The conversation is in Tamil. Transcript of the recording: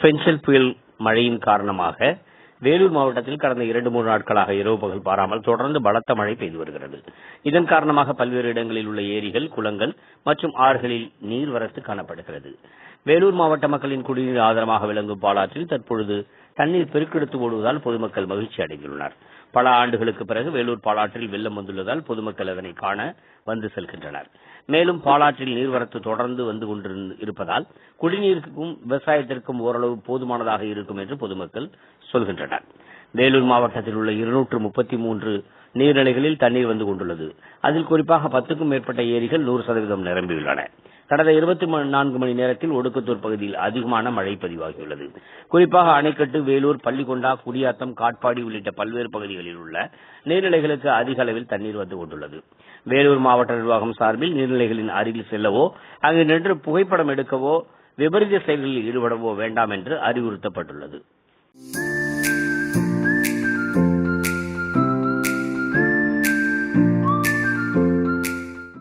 பென்சில் புயல் மழையின் காரணமாக வேலூர் மாவட்டத்தில் கடந்த இரண்டு மூன்று நாட்களாக இரவு பகல் பாராமல் தொடர்ந்து பலத்த மழை பெய்து வருகிறது. இதன் காரணமாக பல்வேறு இடங்களில் உள்ள ஏரிகள் குளங்கள் மற்றும் ஆறுகளில் நீர்வரத்து காணப்படுகிறது. வேலூர் மாவட்ட மக்களின் குடிநீர் ஆதாரமாக விளங்கும் பாலாற்றில் தற்பொழுது தண்ணீர் பெருக்கெடுத்து ஓடுவதால் பொதுமக்கள் மகிழ்ச்சி அடைந்துள்ளனர். பல ஆண்டுகளுக்கு பிறகு வேலூர் பாலாற்றில் வெள்ளம் வந்துள்ளதால் பொதுமக்கள் அதனை காண வந்து செல்கின்றனர். மேலும் பாலாற்றில் நீர்வரத்து தொடர்ந்து வந்து கொண்டிருப்பதால் குடிநீருக்கும் விவசாயத்திற்கும் ஓரளவு போதுமானதாக இருக்கும் என்று பொதுமக்கள் சொல்கின்றனர். வேலூர் மாவட்டத்தில் உள்ள இருநூற்று முப்பத்தி மூன்று நீர்நிலைகளில் தண்ணீர் வந்து கொண்டுள்ளது. அதில் குறிப்பாக பத்துக்கும் மேற்பட்ட ஏரிகள் நூறு சதவீதம் நிரம்பியுள்ளன. கடந்த இருபத்தி நான்கு மணி நேரத்தில் ஒடுக்கத்தூர் பகுதியில் அதிகமான மழை பதிவாகியுள்ளது. குறிப்பாக அணைக்கட்டு வேலூர் பள்ளிகொண்டா குடியாத்தம் காட்பாடி உள்ளிட்ட பல்வேறு பகுதிகளில் உள்ள நீர்நிலைகளுக்கு அதிக அளவில் தண்ணீர் வந்து கொண்டுள்ளது. வேலூர் மாவட்ட நிர்வாகம் சார்பில் நீர்நிலைகளின் அருகில் செல்லவோ அங்கு நின்று புகைப்படம் எடுக்கவோ விபரீத செயல்களில் ஈடுபடவோ வேண்டாம் என்று அறிவுறுத்தப்பட்டுள்ளது.